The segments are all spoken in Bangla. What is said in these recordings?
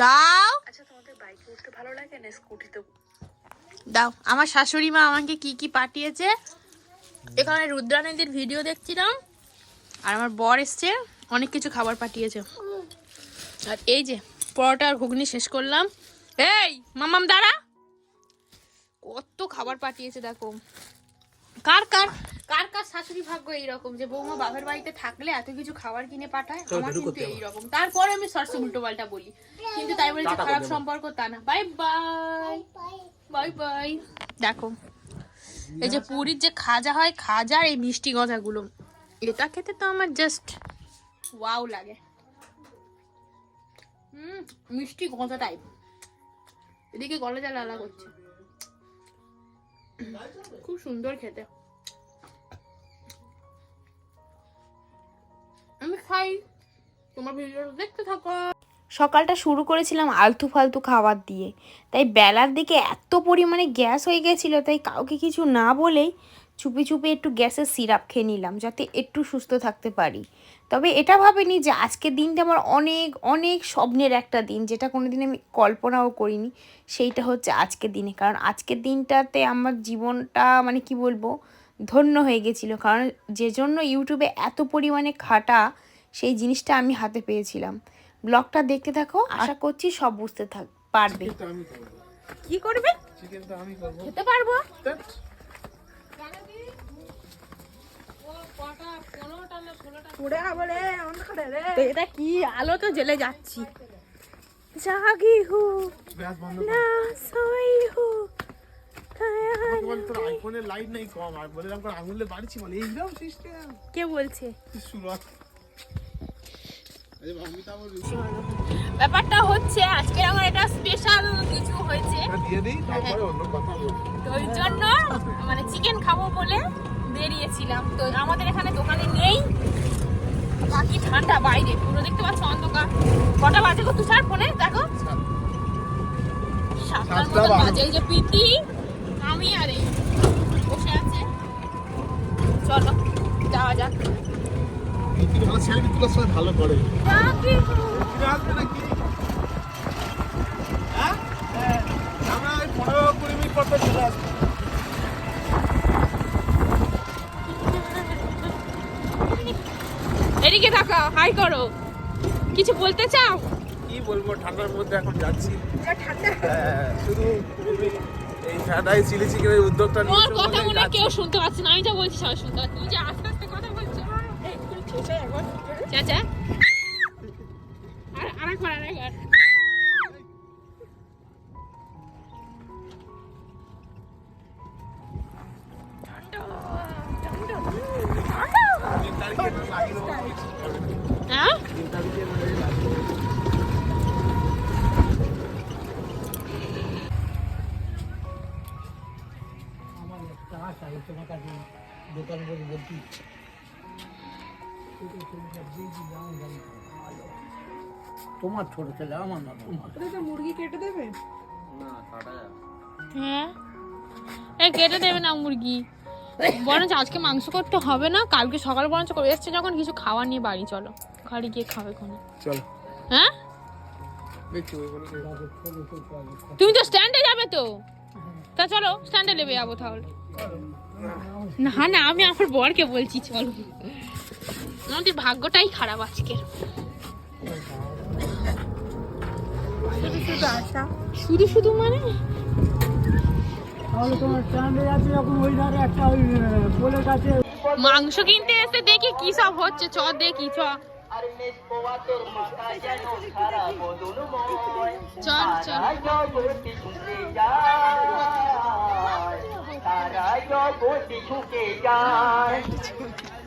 দাও। আচ্ছা তোমাদের বাইকে উঠতে ভালো লাগে না স্কুটিতে দাও আমার শাশুড়ি মা আমাকে কি কি পাঠিয়েছে? এখানে রুদ্রানন্দের ভিডিও দেখছিলাম আর আমার বর এসছে অনেক কিছু খাবার পাঠিয়েছে। আর এই যে পরোটা আর ঘুগনি শেষ করলাম। এই মামাম দাঁড়া। কত খাবার পাঠিয়েছে দেখো। কার কার? কার কার শাশুড়ি ভাগ্য এইরকম? যে বৌমা বাপের বাড়িতে থাকলে এত কিছু খাবার কিনে পাঠায়? আমার কিন্তু এইরকম। তারপরে আমি সরষে উল্টো পাল্টা বলি। কিন্তু তাই বলছে খারাপ সম্পর্ক তা না। Bye bye. Bye bye. দেখো এই যে পুরীর যে খাজা হয় খাজা আর এই মিষ্টি গজাগুলো এটা খেতে তো আমার জাস্ট ওয়াও লাগে। হুম মিষ্টি গজা টাইপ এদিকে গলা জাল আলা করছে। খুব সুন্দর খেতে। আমি খাই। তোমার দেখতে থাকো। সকালটা শুরু করেছিলাম আলতু ফালতু খাবার দিয়ে। তাই বেলার দিকে এত পরিমাণে গ্যাস হয়ে গেছিল, তাই কাউকে কিছু না বলেই চুপি চুপি একটু গ্যাসের সিরাপ খেয়ে নিলাম, যাতে একটু সুস্থ থাকতে পারি। তবে এটা ভাবিনি যে আজকের দিনটা আমার অনেক অনেক স্বপ্নের একটা দিন, যেটা কোনো দিন আমি কল্পনাও করিনি। সেইটা হচ্ছে আজকের দিনে। কারণ আজকের দিনটাতে আমার জীবনটা মানে কি বলব ধন্য হয়ে গেছিল। কারণ যে জন্য ইউটিউবে এত পরিমাণে খাটা সেই জিনিসটা আমি হাতে পেয়েছিলাম। ব্লগটা দেখতে থাকো আশা করছি সব বুঝতে থাক পারবে। কি করবে? খেতে পারব? এটা কি আলো? তো জ্বলে যাচ্ছি। জাগি হু না সোই হু। আইফোনের লাইট নেই কম। আর বললাম করে আঙুলে বাড়ছি বলে এইরকম সিস্টেম কে বলছে? ব্যাপারটা হচ্ছে আজকে আমার এটা স্পেশাল কিছু হয়েছে। বলব। তো ওই জন্য মানে চিকেন খাব বলে বেরিয়েছিলাম। তো আমাদের এখানে দোকানে নেই। বাকি ঠান্ডা বাইরে। পুরো দেখতে পাচ্ছ অন্ধকার। কটা বাজে গো তুষার ফোনে? দেখো। সাতটার সাতটা মতো বাজে। এই যে প্রীতি আমি আর এই বসে আছে। চলো যাওয়া যাক। ভালো করে। আসবে নাকি? হ্যাঁ। আমরা ওই পনেরো কুড়ি মিনিট পর পর চলে আসব। এদিকে থাকা হাই করো। কিছু বলতে চাও? কি বলব ঠান্ডার মধ্যে এখন যাচ্ছি। হ্যাঁ, শুধু এই ঠান্ডায় চিলি চিকেনের উদ্যোগটা নিয়েছো কথা মনে কেউ শুনতে পাচ্ছে না আমি যা বলছি সবাই শুনতে পাচ্ছে। তুমি যে আস্তে আস্তে কথা বলছো। চাচা আর আরেকবার আরেকবার। তোমার ছোট ছেলে আমার না তোমার। হ্যাঁ? এই কেটে দেবে না মুরগি। বরঞ্চ আজকে মাংস করতে হবে না কালকে সকাল বরঞ্চ করে এসছে যখন কিছু খাওয়া নিয়ে বাড়ি চলো। ঘরে গিয়ে খাবে কোনো। চলো। হ্যাঁ? তুমি তো স্ট্যান্ডে যাবে তো। তা চলো স্ট্যান্ডে নেবে যাব তাহলে। না না আমি আমার বরকে বলছি চলো। আমাদের ভাগ্যটাই খারাপ আজকের। শুধু শুধু মানে? তাহলে তোমার স্ট্যান্ডে যাচ্ছে যখন ওই ধারে একটা ওই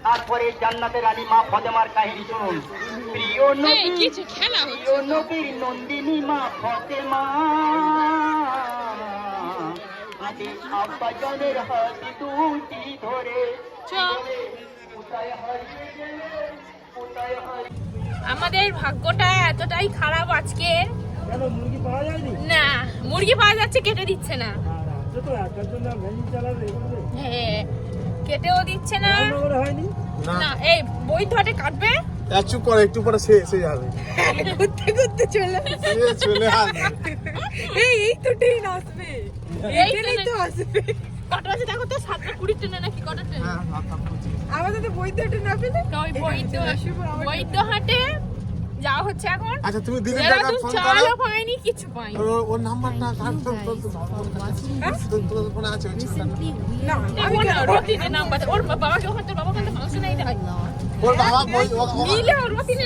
তারপরে জান্নাতের রানী মা ফতেমার কাহিনী শুনুন। প্রিয় নবী প্রিয় নবীর নন্দিনী মা ফতেমা। আগে আব্বা জনের হাতি দুটি ধরে কোথায় হারিয়ে আমাদের ভাগ্যটা এতটাই খারাপ আজকে। কেন মুরগি পাওয়া যায়নি? না মুরগি পাওয়া যাচ্ছে কেটে দিচ্ছে না। হ্যাঁ কেটেও দিচ্ছে না। না। এই বই ধরে কাটবে। চুপ করে একটু পরে সে এসে যাবে। ঘুরতে ঘুরতে চলে চলে আসবে। এই এই তো ট্রেন আসবে। এই ট্রেনেই তো আসবে। কটা আছে দেখো তো সাতটা কুড়ি ট্রেনে নাকি কটা ট্রেন হ্যাঁ। আমাদের তো বইতে ট্রেন না ওই বৈদ্য যাওয়া হচ্ছে এখন আচ্ছা তুমি দিদির এরা ফোন করো চালও পাইনি কিছু পাইনি ওর- নাম্বারটা কার ফোনে আছে না দেখো না রতিনের নাম্বার ওর তোর বাবা ওর বাবা বই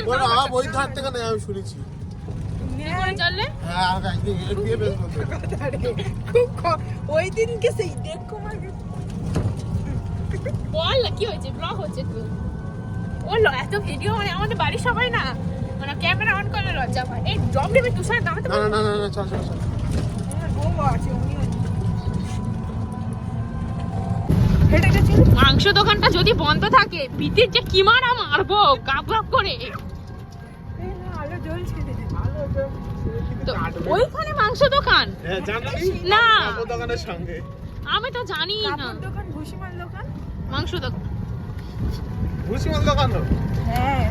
ওর বাবা বই আমি শুনেছি ওই দিনকে সেই দেখ কমার বল না কি হয়েছে? ব্লগ হচ্ছে তো। ও এত ভিডিও মানে আমাদের বাড়ির সবাই না মানে ক্যামেরা অন করলে লজ্জা পায়। এই জব তুষার দামে তো না না না না না চল চল চল। বউ আছে উনি হেঁটে গেছিল মাংস দোকানটা যদি বন্ধ থাকে পিতির যে কি মারা মারবো গাপ করে। ওইখানে মাংস দোকান? হ্যাঁ না। দোকানের সঙ্গে। আমি তো জানি না। দোকান ভুসিমাল দোকান? মাংস দোকান। ভুসিমাল দোকান হ্যাঁ।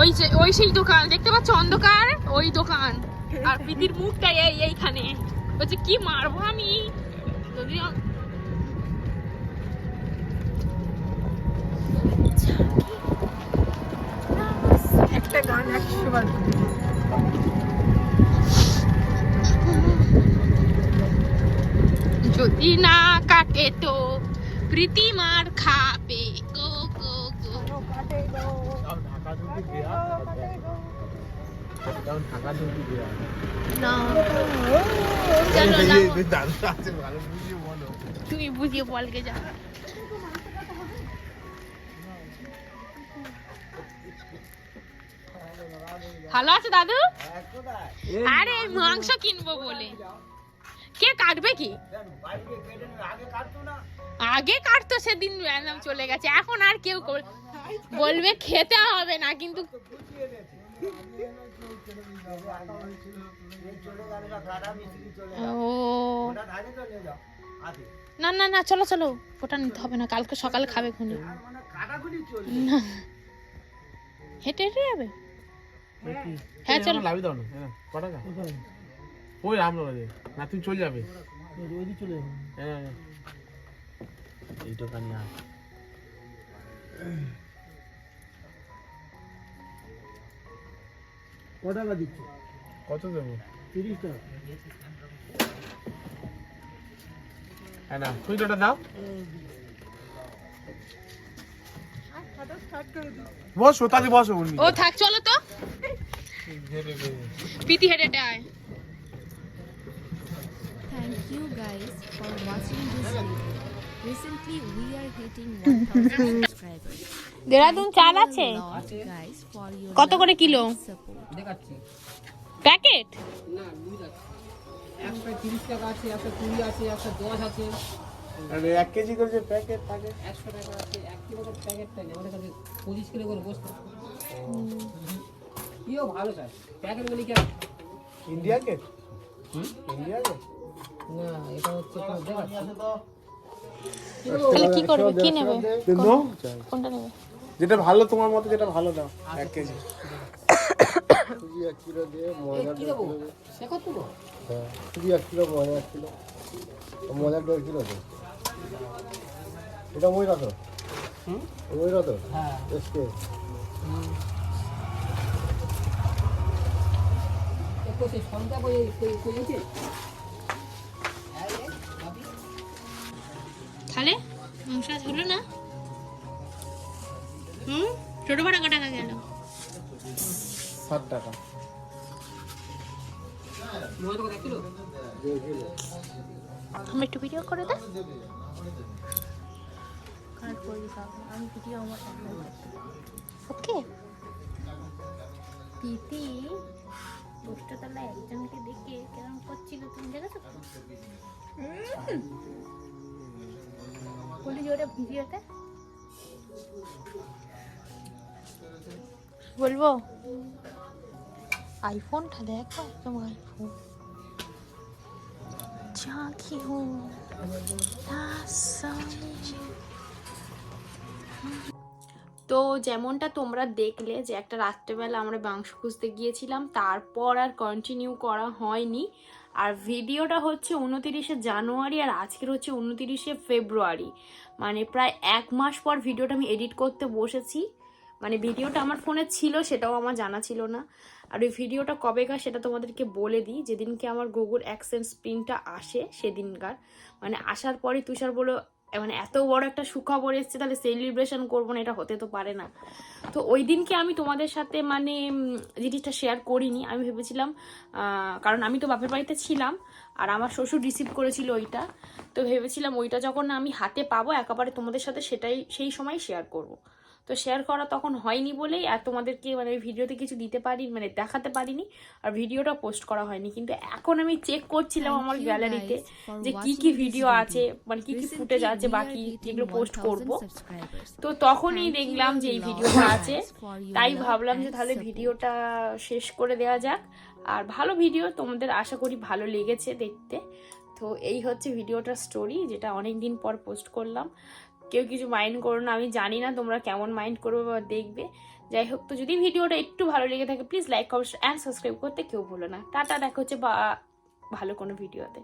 ওই যে ওই সেই দোকান। দেখতে পাচ্ছ অন্ধকার? ওই দোকান। আর পিতির মুখটা এই এইখানে। বলছে কি মারবো আমি? যদি একটা গান একশো বার। যদি না কাটে তো প্রীতি মার খাবে। গো গো গো। তুমি বুঝিয়ে বলকে যা। ভালো আছে দাদু? আরে মাংস কিনবো বলে। কে কাটবে কি? আগে কাটতো সেদিন একদম চলে গেছে। এখন আর কেউ কর- বলবে খেতে হবে না কিন্তু ও। না না না চলো চলো। ওটা নিতে হবে না কালকে সকালে খাবে খুনি। না। হেঁটে হেঁটে যাবে? হ্যাঁ। চলো। লাভি দাও না। হ্যাঁ ওই আমরা না তুমি চলে যাবে। চলে হ্যাঁ। এই দোকানে আর ক টাকা দিচ্ছে কত দেবো? তিরিশ টাকা হ্যাঁ না সুইটাটা দাও। বসো তাহলে বসো ও থাক চলো তো। পিতি হেঁটে আয়। Thank you guys for watching this video. Recently, we are hitting 1000 subscribers. Dehradun চাল আছে? কত করে কিলো. প্যাকেট? তিরিশ টাকা আছে একশো কুড়ি আছে একশো দশ আছে। আরে এক কেজি করে যে প্যাকেট থাকে একশো টাকা আছে এক কিলো করে প্যাকেট থাকে আমাদের কাছে পঁচিশ কিলো করে বসতে। ইও ভালো স্যার প্যাকেট গুলি কি আর- ইন্ডিয়া কে ইন্ডিয়া কে না এটা হচ্ছে তাহলে কি করবে? কি নেবে? কোনটা নেবে? যেটা ভালো তোমার মতে যেটা ভালো দাও এক কেজি। এ, কি দেবো? শেখো তো শুধু এক কিলো এক কিলো। দেড় কিলো তো এটা তো তো হ্যাঁ। এসকে সন্ধ্যা করেছে তাহলে মাংস আজ হলো না? হুম? ছোট বড় কত টাকা গেল? ষাট টাকা। আমি একটু ভিডিও করে দে। আমি ভিডিও আমার ওকে। প্রীতি পোস্টতলা একজনকে দেখে কেমন করছিল তুমি দেখেছ খুলি জোরে ভিডিওতে? বলব? আইফোনটা দেখো একদম আইফোন তো যেমনটা তোমরা দেখলে যে একটা রাত্রেবেলা আমরা মাংস খুঁজতে গিয়েছিলাম, তারপর আর কন্টিনিউ করা হয়নি। আর ভিডিওটা হচ্ছে উনতিরিশে জানুয়ারি আর আজকের হচ্ছে উনতিরিশে ফেব্রুয়ারি। মানে প্রায় এক মাস পর ভিডিওটা আমি এডিট করতে বসেছি। মানে ভিডিওটা আমার ফোনে ছিল, সেটাও আমার জানা ছিল না। আর ওই ভিডিওটা কবেকার সেটা তোমাদেরকে বলে দিই। যেদিনকে আমার গুগল অ্যাক্সেন্স প্রিন্টটা আসে, সেদিনকার। মানে আসার পরে তুষার বলো মানে এত বড় একটা সুখবর এসছে, তাহলে সেলিব্রেশন করব না, এটা হতে তো পারে না। তো ওই দিনকে আমি তোমাদের সাথে মানে জিনিসটা শেয়ার করিনি। আমি ভেবেছিলাম কারণ আমি তো বাপের বাড়িতে ছিলাম, আর আমার শ্বশুর রিসিভ করেছিল ওইটা। তো ভেবেছিলাম ওইটা যখন আমি হাতে পাবো, একেবারে তোমাদের সাথে সেটাই, সেই সময় শেয়ার করব। তো শেয়ার করা তখন হয়নি বলেই আর তোমাদেরকে মানে ভিডিওতে কিছু দিতে পারি মানে দেখাতে পারিনি আর ভিডিওটা পোস্ট করা হয়নি। কিন্তু এখন আমি চেক করছিলাম আমার গ্যালারিতে যে কি কি ভিডিও আছে মানে কি কি ফুটেজ আছে বাকি যেগুলো পোস্ট 1000 করব। তো তখনই দেখলাম যে এই ভিডিওটা আছে। তাই ভাবলাম যে তাহলে ভিডিওটা শেষ করে দেওয়া যাক। আর ভালো ভিডিও তোমাদের আশা করি ভালো লেগেছে দেখতে। তো এই হচ্ছে ভিডিওটার স্টোরি যেটা অনেক দিন পর পোস্ট করলাম। কেউ কিছু মাইন্ড করো না, আমি জানি না তোমরা কেমন মাইন্ড করবে বা দেখবে। যাই হোক, তো যদি ভিডিওটা একটু ভালো লেগে থাকে please like comment and subscribe করতে কেউ ভুলো না। টাটা, দেখা হচ্ছে বা ভালো কোনো ভিডিওতে